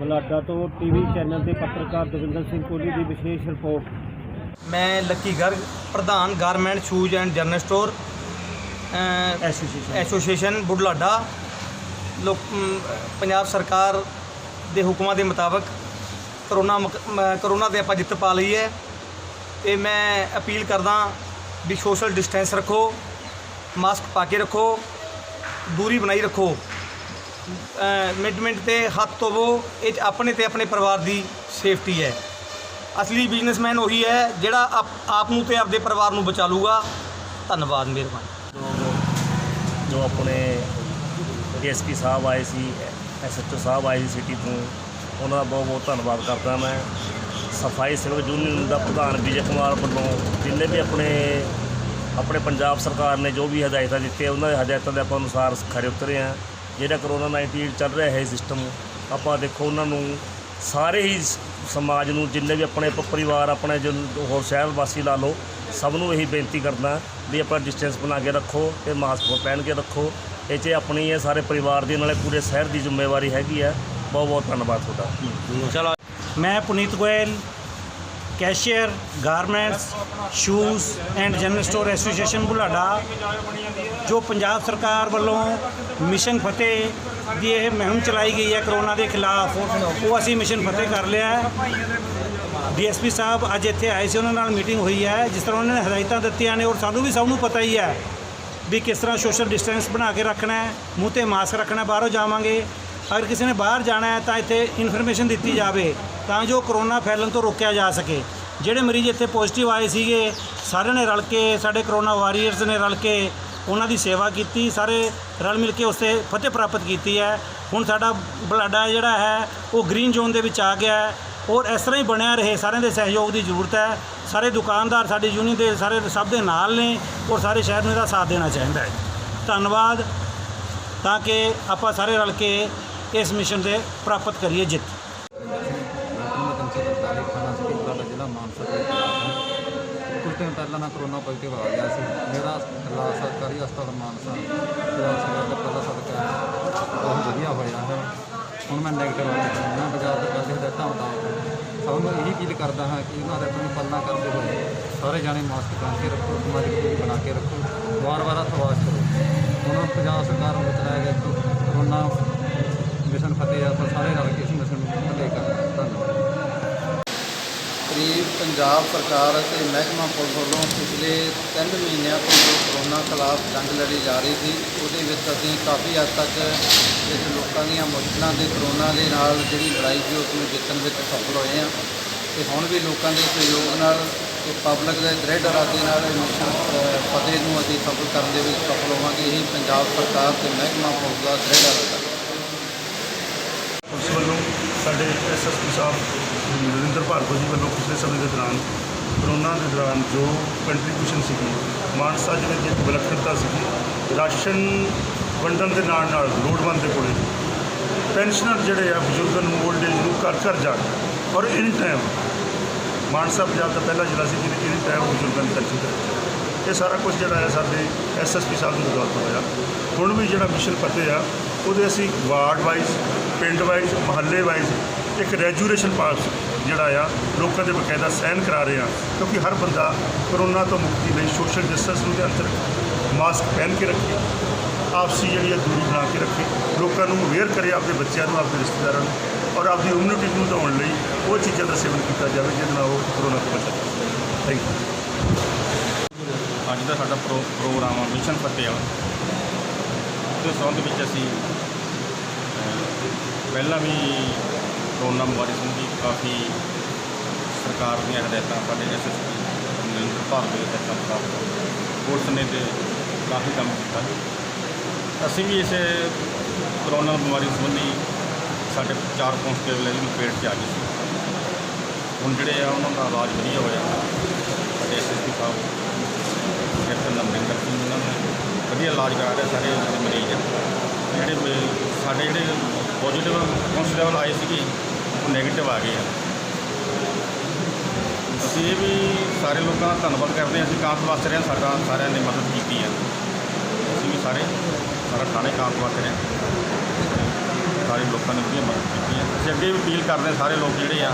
ਬਲਾਡਾ ਤੋਂ TV channel ਦੇ ਪੱਤਰਕਾਰ ਦਵਿੰਦਰ ਸਿੰਘ ਕੋਹਲੀ ਦੀ ਵਿਸ਼ੇਸ਼ ਰਿਪੋਰਟ। ਮੈਂ ਲੱਕੀ ਗਰਗ ਪ੍ਰਧਾਨ garment shoes and general store association association Budhlada. ਲੋਕ ਪੰਜਾਬ ਸਰਕਾਰ ਦੇ ਹੁਕਮਾਂ ਦੇ ਮੁਤਾਬਕ ਕਰੋਨਾ ਕਰੋਨਾ ਤੇ ਆਪਾਂ ਜਿੱਤ ਪਾ ਲਈ ਹੈ। ਤੇ ਮੈਂ ਅਪੀਲ ਕਰਦਾ ਵੀ ਸੋਸ਼ਲ ਡਿਸਟੈਂਸ ਰੱਖੋ ਮਾਸਕ ਪਾ ਕੇ ਰੱਖੋ ਦੂਰੀ ਬਣਾਈ ਰੱਖੋ। ਮਿੰਟ ਮਿੰਟ ਤੇ ਹੱਥ ਧੋਵੋ। ਇਹ 'ਚ ਆਪਣੇ ਤੇ ਆਪਣੇ ਪਰਿਵਾਰ ਦੀ ਸੇਫਟੀ ਹੈ। ਅਸਲੀ ਬਿਜ਼ਨਸਮੈਨ ਉਹੀ ਹੈ ਜਿਹੜਾ ਆਪ- ਆਪ ਨੂੰ ਤੇ ਆਪਦੇ ਪਰਿਵਾਰ ਨੂੰ ਬਚਾ ਲੂਗਾ ਧੰਨਵਾਦ, ਮਿਹਰਬਾਨੀ। ਜੋ ਆਪਣੇ ਡੀਐਸਪੀ ਸਾਹਿਬ ਆਏ ਸੀ, ਐਸਐਚਓ ਸਾਹਿਬ ਆਏ ਸੀ ਸਿਟੀ ਤੋਂ, ਉਹਨਾਂ ਦਾ ਬਹੁਤ ਬਹੁਤ ਧੰਨਵਾਦ ਕਰਦਾ ਮੈਂ। ਸਫ਼ਾਈ ਸੇਵਕ ਯੂਨੀਅਨ ਦਾ ਪ੍ਰਧਾਨ ਵਿਜੇ ਕੁਮਾਰ ਵੱਲੋਂ ਜਿੰਨੇ ਵੀ ਆਪਣੇ ਆਪਣੇ ਪੰਜਾਬ ਸਰਕਾਰ ਨੇ ਜੋ ਵੀ ਹਦਾਇਤਾਂ ਦਿੱਤੀਆਂ, ਉਹਨਾਂ ਦੇ ਹਦਾਇਤਾਂ ਦੇ ਆਪਾਂ ਅਨੁਸਾਰ ਖਰੇ ਉਤਰੇ ਹਾਂ। ਜਿਹੜਾ ਕਰੋਨਾ 19 ਚੱਲ ਰਿਹਾ ਹੈ ਸਿਸਟਮ ਆਪਾਂ ਦੇਖੋ ਉਹਨਾਂ ਨੂੰ ਸਾਰੇ ਹੀ ਸਮਾਜ ਨੂੰ ਜਿੰਨੇ ਵੀ ਆਪਣੇ ਪਰਿਵਾਰ, ਆਪਣੇ ਜੋ ਹੋਰ ਸ਼ਹਿਰ ਵਾਸੀ ਲਾ ਲਓ, ਸਭ ਨੂੰ ਇਹੀ ਬੇਨਤੀ ਕਰਦਾ ਵੀ ਆਪਾਂ ਡਿਸਟੈਂਸ ਬਣਾ ਕੇ ਰੱਖੋ ਤੇ ਮਾਸਕ ਪਹਿਨ ਕੇ ਰੱਖੋ। ਇਹ 'ਚ ਆਪਣੀ ਹੈ ਸਾਰੇ ਪਰਿਵਾਰ ਦੀ ਨਾਲੇ ਪੂਰੇ ਸ਼ਹਿਰ ਦੀ ਜ਼ਿੰਮੇਵਾਰੀ ਹੈਗੀ ਹੈ। ਬਹੁਤ ਬਹੁਤ ਧੰਨਵਾਦ ਤੁਹਾਡਾ। ਚਲੋ, ਮੈਂ Puneet Goyal cashier, garments, shoes and general store association Budhlada, ਜੋ ਪੰਜਾਬ ਸਰਕਾਰ ਵੱਲੋਂ ਮਿਸ਼ਨ ਫਤਿਹ ਦੀ ਇਹ ਮੁਹਿੰਮ ਚਲਾਈ ਗਈ ਹੈ ਕਰੋਨਾ ਦੇ ਖਿਲਾਫ, ਉਹ ਅਸੀਂ ਮਿਸ਼ਨ ਫਤਿਹ ਕਰ ਲਿਆ ਹੈ। ਡੀਐਸਪੀ ਸਾਹਿਬ ਅੱਜ ਇੱਥੇ ਆਏ ਸੀ, ਉਹਨਾਂ ਨਾਲ ਮੀਟਿੰਗ ਹੋਈ ਹੈ, ਜਿਸ ਤਰ੍ਹਾਂ ਉਹਨਾਂ ਨੇ ਹਦਾਇਤਾਂ ਦਿੱਤੀਆਂ ਨੇ ਔਰ ਸਾਨੂੰ ਵੀ ਸਭ ਨੂੰ ਪਤਾ ਹੀ ਹੈ ਵੀ ਕਿਸ ਤਰ੍ਹਾਂ ਸੋਸ਼ਲ ਡਿਸਟੈਂਸ ਬਣਾ ਕੇ ਰੱਖਣਾ ਹੈ, ਮੂੰਹ ਤੇ ਮਾਸਕ ਰੱਖਣਾ ਬਾਹਰੋਂ ਜਾਵਾਂਗੇ। ਅਗਰ ਕਿਸੇ ਨੇ ਬਾਹਰ ਜਾਣਾ ਹੈ ਤਾਂ ਇੱਥੇ ਇਨਫੋਰਮੇਸ਼ਨ ਦਿੱਤੀ ਜਾਵੇ। ਤਾਂ ਜੋ ਕਰੋਨਾ ਫੈਲਣ ਤੋਂ ਰੋਕਿਆ ਜਾ ਸਕੇ। ਜਿਹੜੇ ਮਰੀਜ਼ ਇੱਥੇ ਪੋਜ਼ਿਟਿਵ ਆਏ ਸੀਗੇ, ਸਾਰਿਆਂ ਨੇ ਰਲ ਕੇ, ਸਾਡੇ ਕਰੋਨਾ ਵਾਰੀਅਰਸ ਨੇ ਰਲ ਕੇ ਉਹਨਾਂ ਦੀ ਸੇਵਾ ਕੀਤੀ, ਸਾਰੇ ਰਲ ਮਿਲ ਕੇ ਉਸ 'ਤੇ ਫਤਿਹ ਪ੍ਰਾਪਤ ਕੀਤੀ ਹੈ। ਹੁਣ ਸਾਡਾ ਬਲਾਡਾ ਜਿਹੜਾ ਹੈ, ਉਹ ਗ੍ਰੀਨ ਜ਼ੋਨ ਦੇ ਵਿੱਚ ਆ ਗਿਆ ਹੈ ਔਰ ਇਸ ਤਰ੍ਹਾਂ ਹੀ ਬਣਿਆ ਰਹੇ, ਸਾਰਿਆਂ ਦੇ ਸਹਿਯੋਗ ਦੀ ਜ਼ਰੂਰਤ ਹੈ। ਸਾਰੇ ਦੁਕਾਨਦਾਰ, ਸਾਡੀ ਯੂਨੀਅਨ ਦੇ ਸਾਰੇ ਸਭ ਦੇ ਨਾਲ ਨੇ ਔਰ ਸਾਰੇ ਸ਼ਹਿਰ ਨੂੰ ਇਹਦਾ ਸਾਥ ਦੇਣਾ ਚਾਹੀਦਾ ਹੈ। ਧੰਨਵਾਦ। ਤਾਂ ਕਿ ਆਪਾਂ ਸਾਰੇ ਰਲ ਕੇ ਇਸ ਮਿਸ਼ਨ ਦੇ ਪ੍ਰਾਪਤ ਕਰੀਏ ਜਿੱਤ। ਤਿੰਨ ਸੌ ਜ਼ਿਲ੍ਹਾ ਮਾਨਸਾ ਦੇ ਖਿਲਾਫ ਕੁਝ ਟਾਈਮ ਪਹਿਲਾਂ ਮੈਂ ਕਰੋਨਾ ਪੋਜ਼ਿਟਿਵ ਆ ਗਿਆ ਸੀ। ਮੇਰਾ ਇਲਾਜ ਸਰਕਾਰੀ ਹਸਪਤਾਲ ਮਾਨਸਾ, ਜਿਹੜਾ ਸੀਗਾ ਦਾ ਪਹਿਲਾ ਸਦਕਾ ਬਹੁਤ ਵਧੀਆ ਹੋਇਆ ਹੈ। ਹੁਣ ਮੈਂ ਨੈਗੇਟਿਵ ਆ ਚੁੱਕਾ ਮੈਂ ਬਾਜ਼ਾਰ ਦੇ ਕਰਦੇ ਹਦਾਇਤਾਂ ਮੁਤਾਬਕ ਸਭ ਨੂੰ ਇਹੀ ਅਪੀਲ ਕਰਦਾ ਹਾਂ ਕਿ ਇਹਨਾਂ ਹਦਾਇਤਾਂ ਦੀ ਪਾਲਣਾ ਕਰਦੇ ਹੋਏ ਸਾਰੇ ਜਾਣੇ ਮਾਸਕ ਪਹਿਨ ਕੇ ਰੱਖੋ, ਸਮਾਜਿਕ ਦੂਰੀ ਬਣਾ ਕੇ ਰੱਖੋ, ਵਾਰ-ਵਾਰ ਹੱਥ ਵਾਸ਼ ਕਰੋ। ਹੁਣ ਪੰਜਾਬ ਸਰਕਾਰ ਨੂੰ ਬਚਾਇਆ ਗਿਆ ਕਿ ਕਰੋਨਾ ਮਿਸ਼ਨ ਫਤਿਹ ਆ ਆਪਾਂ ਸਾਰੇ ਰਲ ਕੇ ਇਸ ਮਿਸ਼ਨ ਨੂੰ ਫਤਿਹ ਕਰਨ ਧੰਨਵਾਦ ਕਰੀਬ ਪੰਜਾਬ ਸਰਕਾਰ ਅਤੇ ਮਹਿਕਮਾ ਪੁਲਿਸ ਵੱਲੋਂ ਪਿਛਲੇ 3 ਮਹੀਨਿਆਂ ਤੋਂ ਜੋ ਕਰੋਨਾ ਖਿਲਾਫ ਜੰਗ ਲੜੀ ਜਾ ਰਹੀ ਸੀ, ਉਹਦੇ ਵਿੱਚ ਅਸੀਂ ਕਾਫੀ ਹੱਦ ਤੱਕ ਇਸ ਲੋਕਾਂ ਦੀਆਂ ਮੁਸ਼ਕਲਾਂ ਦੇ ਕਰੋਨਾ ਦੇ ਨਾਲ ਜਿਹੜੀ ਲੜਾਈ ਸੀ, ਉਸ ਨੂੰ ਜਿੱਤਣ ਵਿੱਚ ਸਫਲ ਹੋਏ ਹਾਂ। ਤੇ ਹੁਣ ਵੀ ਲੋਕਾਂ ਦੇ ਸਹਿਯੋਗ ਨਾਲ ਤੇ ਪਬਲਿਕ ਦੇ ਦ੍ਰਿੜ ਇਰਾਦੇ ਨਾਲ ਫਤਿਹ ਨੂੰ ਅਸੀਂ ਸਫਲ ਕਰਨ ਦੇ ਵਿੱਚ ਸਫਲ ਹੋਵਾਂਗੇ। ਇਹ ਪੰਜਾਬ ਸਰਕਾਰ ਤੇ ਮਹਿਕਮਾ ਪੁਲਿਸ ਦਾ ਦ੍ਰਿੜ ਇਰਾਦਾ। ਹੈ ਵੱਲੋਂ ਸਾਡੇ ਐਸਐਸਪੀ ਸਾਹਿਬ ਨਰਿੰਦਰ ਭਾਰਗਵ ਜੀ ਵੱਲੋਂ ਪਿਛਲੇ ਸਮੇਂ ਦੇ ਦੌਰਾਨ, ਕਰੋਨਾ ਦੇ ਦੌਰਾਨ ਜੋ ਕੰਟਰੀਬਿਊਸ਼ਨ ਸੀਗੀ, ਮਾਨਸਾ ਜ਼ਿਲ੍ਹੇ ਦੀ ਇੱਕ ਵਿਲੱਖਣਤਾ ਸੀਗੀ, ਰਾਸ਼ਨ ਵੰਡਣ ਦੇ ਨਾਲ ਨਾਲ ਲੋੜਵੰਦ ਦੇ ਕੋਲੇ ਪੈਨਸ਼ਨਰ ਜਿਹੜੇ ਆ, ਬਜ਼ੁਰਗਾਂ ਨੂੰ 올ਡ ਏਜ ਨੂੰ ਘਰ ਘਰ ਜਾ ਕੇ ਔਰ ਇਨ ਟਾਈਮ ਮਾਨਸਾ ਪੰਜਾਬ ਦਾ ਪਹਿਲਾ ਜ਼ਿਲ੍ਹਾ ਸੀ ਜਿਹਨੇ ਇਨ ਟਾਈਮ ਬਜ਼ੁਰਗਾਂ ਨੂੰ ਪੈਨਸ਼ਨ ਦਿੱਤੀ ਇਹ ਸਾਰਾ ਕੁਝ ਜਿਹੜਾ ਹੈ ਸਾਡੇ ਐਸਐਸਪੀ ਸਾਹਿਬ ਦੀ ਬਦੌਲਤ ਹੋਇਆ। ਹੁਣ ਵੀ ਜਿਹੜਾ ਮਿਸ਼ਨ ਫਤਿਹ ਆ, ਉਹਦੇ ਅਸੀਂ ਵਾਰਡ ਵਾਈਜ਼, ਪਿੰਡ ਵਾਈਜ਼, ਮਹੱਲੇ ਵਾਈਜ਼ ਇੱਕ ਰੈਜੂਲੇਸ਼ਨ ਪਾਸ ਜਿਹੜਾ ਆ, ਲੋਕਾਂ ਦੇ ਬਕਾਇਦਾ ਸਾਈਨ ਕਰਾ ਰਹੇ ਆ। ਕਿਉਂਕਿ ਹਰ ਬੰਦਾ ਕਰੋਨਾ ਤੋਂ ਮੁਕਤੀ ਲਈ ਸੋਸ਼ਲ ਡਿਸਟੈਂਸ ਨੂੰ ਧਿਆਨ ਰੱਖੇ ਮਾਸਕ ਪਹਿਨ ਕੇ ਰੱਖੇ, ਆਪਸੀ ਜਿਹੜੀ ਹੈ ਦੂਰੀ ਬਣਾ ਕੇ ਰੱਖੇ, ਲੋਕਾਂ ਨੂੰ ਅਵੇਅਰ ਕਰੇ ਆਪਣੇ ਬੱਚਿਆਂ ਨੂੰ ਆਪਣੇ ਰਿਸ਼ਤੇਦਾਰਾਂ ਨੂੰ ਔਰ ਆਪਦੀ ਇਮਿਊਨਿਟੀ ਨੂੰ ਵਧਾਉਣ ਲਈ ਉਹ ਚੀਜ਼ਾਂ ਦਾ ਸੇਵਨ ਕੀਤਾ ਜਾਵੇ ਜਿਹਦੇ ਨਾਲ ਉਹ ਕਰੋਨਾ ਤੋਂ ਬਚਾ ਥੈਂਕ ਯੂ ਅੱਜ ਦਾ ਸਾਡਾ ਪ੍ਰੋ ਪ੍ਰੋਗਰਾਮ ਆ, ਮਿਸ਼ਨ ਫਤਿਹ ਵਾਲਾ ਉਹਦੇ ਸੰਬੰਧ ਵਿੱਚ ਅਸੀਂ ਪਹਿਲਾਂ ਵੀ ਕਰੋਨਾ ਬਿਮਾਰੀ ਸੰਬੰਧੀ ਕਾਫੀ ਸਰਕਾਰ ਦੀਆਂ ਹਦਾਇਤਾਂ ਸਾਡੇ ਐਸਐਸਪੀ ਨਰਿੰਦਰ ਭਾਰਤ ਦੇ ਹਦਾਇਤਾਂ ਮੁਤਾਬਕ ਪੁਲਿਸ ਨੇ ਤੇ ਕਾਫੀ ਕੰਮ ਕੀਤਾ। ਅਸੀਂ ਵੀ ਇਸ ਕਰੋਨਾ ਬਿਮਾਰੀ ਸੰਬੰਧੀ ਸਾਡੇ ਚਾਰ ਕਨਸਟੇਬਲ ਹੈ ਜਿਹਨੂੰ ਪੇਟ 'ਚ ਆ ਗਈ ਸੀ। ਹੁਣ ਜਿਹੜੇ ਆ, ਉਹਨਾਂ ਦਾ ਇਲਾਜ ਵਧੀਆ ਹੋਇਆ। ਸਾਡੇ ਐਸਐਸਪੀ ਸਾਹਿਬ ਕੈਪਟਨ ਅਮਰਿੰਦਰ ਸਿੰਘ ਉਹਨਾਂ ਨੇ ਵਧੀਆ ਇਲਾਜ ਕਰਾ ਰਿਹਾ ਸਾਰੇ ਜਿਹੜੇ ਮਰੀਜ਼। ਆ ਜਿਹੜੇ ਮ- ਸਾਡੇ ਜਿਹੜੇ ਪੋਜ਼ਿਟਿਵ ਕੌਂਸਲੇਬਲ ਆਏ ਸੀਗੇ ਉਹ ਨੈਗੇਟਿਵ ਆ ਗਏ ਆ। ਅਸੀਂ ਇਹ ਵੀ ਸਾਰੇ ਲੋਕਾਂ ਦਾ ਧੰਨਵਾਦ ਕਰਦੇ ਹਾਂ। ਅਸੀਂ ਕਾਂਤ ਵਾਸਤੇ ਰਹੇ ਹਾਂ, ਸਾਡਾ ਸਾਰਿਆਂ ਨੇ ਮਦਦ ਕੀਤੀ ਆ। ਅਸੀਂ ਵੀ ਸਾਰੇ ਸਾਰਾ ਥਾਣੇ ਕਾਂਤ ਵਾਸਤੇ ਰਹੇ ਹਾਂ। ਸਾਰੇ ਲੋਕਾਂ ਨੇ ਵਧੀਆ ਮਦਦ ਕੀਤੀ ਹੈ ਅਸੀਂ ਅੱਗੇ ਵੀ ਅਪੀਲ ਕਰਦੇ ਹਾਂ ਸਾਰੇ ਲੋਕ ਜਿਹੜੇ ਆ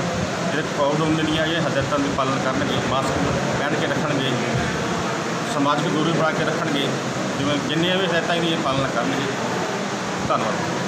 ਜਿਹੜੇ ਕੋਵਿਡ ਦੀਆਂ ਇਹ ਹਦਾਇਤਾਂ ਦੀ ਪਾਲਣ ਕਰਨਗੇ ਮਾਸਕ ਪਹਿਨ ਕੇ ਰੱਖਣਗੇ। ਸਮਾਜਿਕ ਦੂਰੀ ਬਣਾ ਕੇ ਰੱਖਣਗੇ। ਜਿਵੇਂ ਜਿੰਨੀਆਂ ਵੀ ਹਦਾਇਤਾਂ ਦੀ ਇਹ ਪਾਲਣਾ ਕਰਨਗੇ। ਧੰਨਵਾਦ।